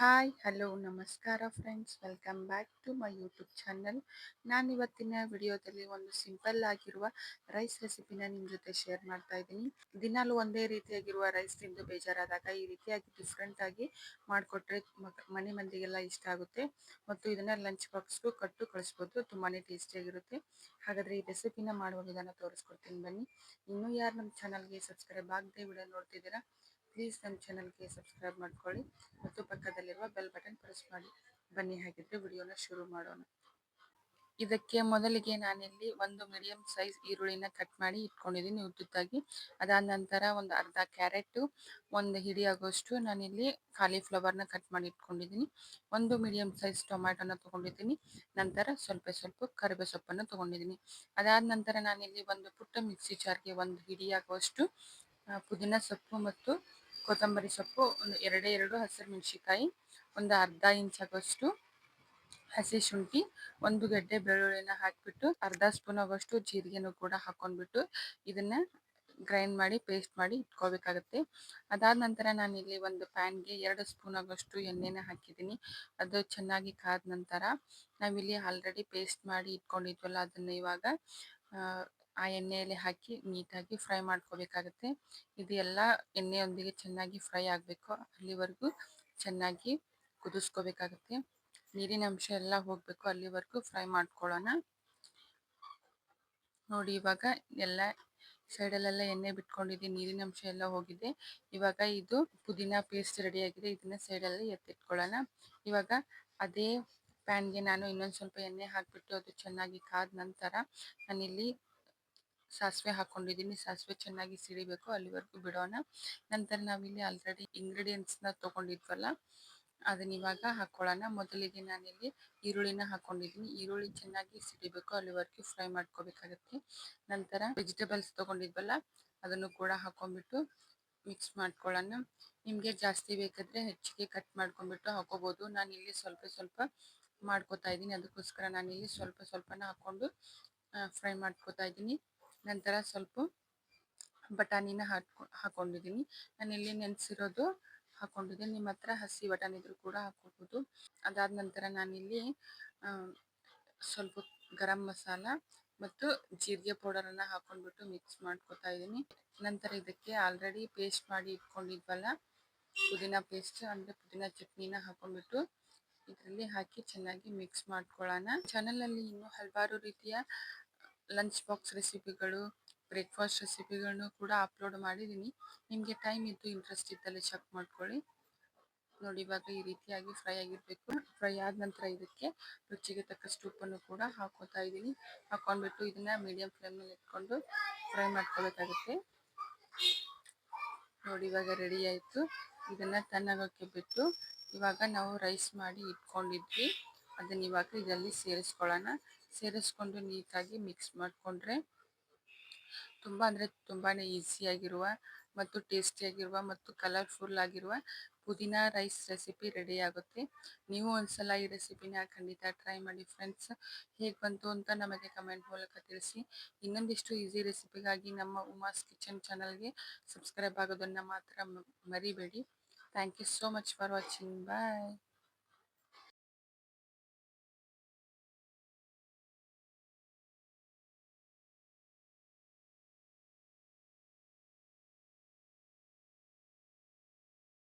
Hi hello ನಮಸ್ಕಾರ friends welcome back to my YouTube channel ನಾನು ಇವತ್ತಿನ ವಿಡಿಯೋದಲ್ಲಿ ಒಂದು ಸಿಂಪಲ್ ಆಗಿರುವ ರೈಸ್ ರೆಸಿಪಿನ ನಿಮ್ಮ ಜೊತೆ ಶೇರ್ ಮಾಡ್ತಾ ಇದ್ದೀನಿ. ದಿನಾಲು ಒಂದೇ ರೀತಿಯಾಗಿರುವ ರೈಸ್ ತಿಂದು ಬೇಜಾರಾದಾಗ ಈ ರೀತಿಯಾಗಿ ಡಿಫ್ರೆಂಟ್ ಆಗಿ ಮಾಡಿಕೊಟ್ರೆ ಮನೆ ಮಂದಿಗೆಲ್ಲ ಇಷ್ಟ ಆಗುತ್ತೆ. ಮತ್ತು ಇದನ್ನ ಲಂಚ್ ಬಾಕ್ಸ್ಗೂ ಕಟ್ಟು ಕಳಿಸ್ಬೋದು ತುಂಬಾ ಟೇಸ್ಟಿಯಾಗಿರುತ್ತೆ ಹಾಗಾದರೆ ಈ ರೆಸಿಪಿನ ಮಾಡುವ ವಿಧಾನ ತೋರಿಸ್ಕೊಡ್ತೀನಿ ಬನ್ನಿ. ಇನ್ನೂ ಯಾರು ನಮ್ಮ ಚಾನಲ್ಗೆ ಸಬ್ಸ್ಕ್ರೈಬ್ ಆಗದೆ ವಿಡಿಯೋ ನೋಡ್ತಿದ್ದೀರಾ ಪ್ಲೀಸ್ ನಮ್ಮ ಚಾನಲ್ಗೆ ಸಬ್ಸ್ಕ್ರೈಬ್ ಮಾಡ್ಕೊಳ್ಳಿ. ಮತ್ತು ಬಟನ್ ಪ್ರೆಸ್ ಮಾಡಿ ಬನ್ನಿ ಹಾಗಿದ್ರೆ ವಿಡಿಯೋನ ಶುರು ಮಾಡೋಣ. ಇದಕ್ಕೆ ಮೊದಲಿಗೆ ನಾನಿಲ್ಲಿ ಒಂದು ಮೀಡಿಯಂ ಸೈಜ್ ಈರುಳ್ಳಿನ ಕಟ್ ಮಾಡಿ ಇಟ್ಕೊಂಡಿದ್ದೀನಿ ಉದ್ದುದ್ದಾಗಿ ಅದಾದ ನಂತರ ಒಂದು ಅರ್ಧ ಕ್ಯಾರೆಟ್, ಒಂದು ಹಿಡಿ ಆಗೋಷ್ಟು ನಾನಿಲ್ಲಿ ಕಾಲಿಫ್ಲವರ್ನ ಕಟ್ ಮಾಡಿ ಇಟ್ಕೊಂಡಿದ್ದೀನಿ. ಒಂದು ಮೀಡಿಯಂ ಸೈಜ್ ಟೊಮ್ಯಾಟೊನ ತೊಗೊಂಡಿದ್ದೀನಿ. ನಂತರ ಸ್ವಲ್ಪ ಸ್ವಲ್ಪ ಕರಿಬೇ ಸೊಪ್ಪನ್ನು ತೊಗೊಂಡಿದ್ದೀನಿ. ಅದಾದ ನಂತರ ನಾನಿಲ್ಲಿ ಒಂದು ಪುಟ್ಟ ಮಿಕ್ಸಿ ಜಾರ್ಗೆ ಒಂದು ಹಿಡಿ ಆಗುವಷ್ಟು ಪುದೀನ ಸೊಪ್ಪು ಮತ್ತು ಕೊತ್ತಂಬರಿ ಸೊಪ್ಪು, ಒಂದು ಎರಡೇ ಎರಡು ಹಸಿರು ಮೆಣಸಿಕಾಯಿ ಒಂದು ಅರ್ಧ ಇಂಚ್ ಆಗೋಷ್ಟು ಹಸಿ ಶುಂಠಿ, ಒಂದು ಗಡ್ಡೆ ಬೆಳ್ಳುಳ್ಳಿನ ಹಾಕಿಬಿಟ್ಟು ಅರ್ಧ ಸ್ಪೂನ್ ಆಗೋಷ್ಟು ಜೀರಿಗೆನೂ ಕೂಡ ಹಾಕೊಂಡ್ಬಿಟ್ಟು ಇದನ್ನ ಗ್ರೈಂಡ್ ಮಾಡಿ, ಪೇಸ್ಟ್ ಮಾಡಿ ಇಟ್ಕೋಬೇಕಾಗುತ್ತೆ. ಅದಾದ ನಂತರ ನಾನು ಇಲ್ಲಿ ಒಂದು ಪ್ಯಾನ್ಗೆ ಎರಡು ಸ್ಪೂನ್ ಆಗೋಷ್ಟು ಎಣ್ಣೆನ ಹಾಕಿದ್ದೀನಿ. ಅದು ಚೆನ್ನಾಗಿ ಕಾದ ನಂತರ ನಾವಿಲ್ಲಿ ಆಲ್ರೆಡಿ ಪೇಸ್ಟ್ ಮಾಡಿ ಇಟ್ಕೊಂಡಿದ್ವಲ್ಲ ಅದನ್ನ ಇವಾಗ ಆ ಎಣ್ಣೆಯಲ್ಲಿ ಹಾಕಿ ನೀಟಾಗಿ ಫ್ರೈ ಮಾಡ್ಕೋಬೇಕಾಗುತ್ತೆ. ಇದು ಎಲ್ಲ ಎಣ್ಣೆಯೊಂದಿಗೆ ಚೆನ್ನಾಗಿ ಫ್ರೈ ಆಗಬೇಕು. ಅಲ್ಲಿವರೆಗೂ ಚೆನ್ನಾಗಿ ಕುದಿಸ್ಕೋಬೇಕಾಗುತ್ತೆ. ನೀರಿನ ಅಂಶ ಎಲ್ಲ ಹೋಗಬೇಕು. ಅಲ್ಲಿವರೆಗೂ ಫ್ರೈ ಮಾಡ್ಕೊಳ್ಳೋಣ. ನೋಡಿ, ಇವಾಗ ಎಲ್ಲ ಸೈಡಲ್ಲೆಲ್ಲ ಎಣ್ಣೆ ಬಿಟ್ಕೊಂಡಿದೆ. ನೀರಿನ ಅಂಶ ಎಲ್ಲ ಹೋಗಿದೆ. ಇವಾಗ ಇದು ಪುದೀನ ಪೇಸ್ಟ್ ರೆಡಿಯಾಗಿದೆ. ಇದನ್ನ ಸೈಡಲ್ಲಿ ಎತ್ತಿಟ್ಕೊಳ್ಳೋಣ. ಇವಾಗ ಅದೇ ಪ್ಯಾನ್ಗೆ ನಾನು ಇನ್ನೊಂದು ಸ್ವಲ್ಪ ಎಣ್ಣೆ ಹಾಕಿಬಿಟ್ಟು ಅದು ಚೆನ್ನಾಗಿ ಕಾದ ನಂತರ ನಾನಿಲ್ಲಿ ಸಾಸಿವೆ ಹಾಕೊಂಡಿದ್ದೀನಿ ಸಾಸಿವೆ ಚೆನ್ನಾಗಿ ಸಿಡಿಬೇಕು ಅಲ್ಲಿವರೆಗೂ ಬಿಡೋಣ. ನಂತರ ನಾವಿಲ್ಲಿ ಆಲ್ರೆಡಿ ಇಂಗ್ರೀಡಿಯೆಂಟ್ಸ್ನ ತೊಗೊಂಡಿದ್ವಲ್ಲ, ಅದನ್ನ ಇವಾಗ ಹಾಕೊಳ್ಳೋಣ. ಮೊದಲಿಗೆ ನಾನಿಲ್ಲಿ ಈರುಳ್ಳಿನ ಹಾಕೊಂಡಿದ್ದೀನಿ ಈರುಳ್ಳಿ ಚೆನ್ನಾಗಿ ಸಿಡಿಬೇಕು ಅಲ್ಲಿವರೆಗೂ ಫ್ರೈ ಮಾಡ್ಕೋಬೇಕಾಗುತ್ತೆ. ನಂತರ ವೆಜಿಟೇಬಲ್ಸ್ ತೊಗೊಂಡಿದ್ವಲ್ಲ, ಅದನ್ನು ಕೂಡ ಹಾಕೊಂಡ್ಬಿಟ್ಟು ಮಿಕ್ಸ್ ಮಾಡ್ಕೊಳ್ಳೋಣ. ನಿಮಗೆ ಜಾಸ್ತಿ ಬೇಕಾದರೆ ಹೆಚ್ಚಿಗೆ ಕಟ್ ಮಾಡ್ಕೊಂಡ್ಬಿಟ್ಟು ಹಾಕೋಬೋದು. ನಾನು ಇಲ್ಲಿ ಸ್ವಲ್ಪ ಸ್ವಲ್ಪ ಮಾಡ್ಕೋತಾ ಇದ್ದೀನಿ ಅದಕ್ಕೋಸ್ಕರ ನಾನಿಲ್ಲಿ ಸ್ವಲ್ಪ ಸ್ವಲ್ಪನ ಹಾಕ್ಕೊಂಡು ಫ್ರೈ ಮಾಡ್ಕೋತಾ ಇದ್ದೀನಿ ನಂತರ ಸ್ವಲ್ಪ ಬಟಾಣಿನ ಹಾಕೊ ಹಾಕೊಂಡಿದ್ದೀನಿ. ನಾನು ಇಲ್ಲಿ ನೆನೆಸಿರೋದು ಹಾಕೊಂಡಿದ್ದೀನಿ ನಿಮ್ಮ ಹತ್ರ ಹಸಿ ಬಟಾಣಿ ಇದ್ರೂ ಕೂಡ ಹಾಕೋಬೋದು ಅದಾದ ನಂತರ ನಾನಿಲ್ಲಿ ಸ್ವಲ್ಪ ಗರಂ ಮಸಾಲ ಮತ್ತು ಜೀರಿಗೆ ಪೌಡರನ್ನು ಹಾಕೊಂಡ್ಬಿಟ್ಟು ಮಿಕ್ಸ್ ಮಾಡ್ಕೊತಾ ಇದ್ದೀನಿ. ನಂತರ ಇದಕ್ಕೆ ಆಲ್ರೆಡಿ ಪೇಸ್ಟ್ ಮಾಡಿ ಇಟ್ಕೊಂಡಿದ್ವಲ್ಲ, ಪುದೀನ ಪೇಸ್ಟ್ ಅಂದರೆ ಪುದೀನ ಚಟ್ನಿನ ಹಾಕೊಂಡ್ಬಿಟ್ಟು ಇದರಲ್ಲಿ ಹಾಕಿ ಚೆನ್ನಾಗಿ ಮಿಕ್ಸ್ ಮಾಡ್ಕೊಳ್ಳೋಣ ಚಾನಲಲ್ಲಿ ಇನ್ನೂ ಹಲವಾರು ರೀತಿಯ ಲಂಚ್ ಬಾಕ್ಸ್ ರೆಸಿಪಿಗಳು ಬ್ರೇಕ್ಫಾಸ್ಟ್ ರೆಸಿಪಿಗಳನ್ನು ಕೂಡ ಅಪ್ಲೋಡ್ ಮಾಡಿದ್ದೀನಿ ನಿಮಗೆ ಟೈಮ್ ಇದ್ದು ಇಂಟ್ರೆಸ್ಟ್ ಇದ್ದಲ್ಲಿ ಚೆಕ್ ಮಾಡ್ಕೊಳ್ಳಿ. ನೋಡಿ, ಇವಾಗ ಈ ರೀತಿಯಾಗಿ ಫ್ರೈ ಆಗಿರಬೇಕು. ಫ್ರೈ ಆದ ನಂತರ ಇದಕ್ಕೆ ರುಚಿಗೆ ತಕ್ಕಷ್ಟು ಉಪ್ಪನ್ನು ಕೂಡ ಹಾಕೋತಾ ಇದ್ದೀನಿ ಹಾಕೊಂಡ್ಬಿಟ್ಟು ಇದನ್ನ ಮೀಡಿಯಂ ಫ್ಲೇಮ್ನಲ್ಲಿ ಇಟ್ಕೊಂಡು ಫ್ರೈ ಮಾಡ್ಕೋಬೇಕಾಗುತ್ತೆ ನೋಡಿ, ಇವಾಗ ರೆಡಿ ಆಯಿತು. ಇದನ್ನ ತಣ್ಣಗೋಕೆ ಬಿಟ್ಟು ಇವಾಗ ನಾವು ರೈಸ್ ಮಾಡಿ ಇಟ್ಕೊಂಡಿದ್ವಿ. ಅದನ್ನ ಇವಾಗ ಇದರಲ್ಲಿ ಸೇರಿಸ್ಕೊಳ್ಳೋಣ. ಸೇರಿಸ್ಕೊಂಡು ನೀಟಾಗಿ ಮಿಕ್ಸ್ ಮಾಡಿಕೊಂಡ್ರೆ ತುಂಬ ಅಂದರೆ ತುಂಬಾ ಈಸಿಯಾಗಿರುವ ಮತ್ತು ಟೇಸ್ಟಿಯಾಗಿರುವ ಮತ್ತು ಕಲರ್ಫುಲ್ ಆಗಿರುವ ಪುದೀನ ರೈಸ್ ರೆಸಿಪಿ ರೆಡಿ ಆಗುತ್ತೆ. ನೀವು ಒಂದ್ಸಲ ಈ ರೆಸಿಪಿನ ಖಂಡಿತ ಟ್ರೈ ಮಾಡಿ ಫ್ರೆಂಡ್ಸ್ ಹೇಗೆ ಬಂತು ಅಂತ ನಮಗೆ ಕಮೆಂಟ್ ಮೂಲಕ ತಿಳಿಸಿ. ಇನ್ನೊಂದಿಷ್ಟು ಈಸಿ ರೆಸಿಪಿಗಾಗಿ ನಮ್ಮ ಉಮಾಸ್ ಕಿಚನ್ ಚಾನಲ್ಗೆ ಸಬ್ಸ್ಕ್ರೈಬ್ ಆಗೋದನ್ನು ಮಾತ್ರ ಮರಿಬೇಡಿ. Thank you so much for watching bye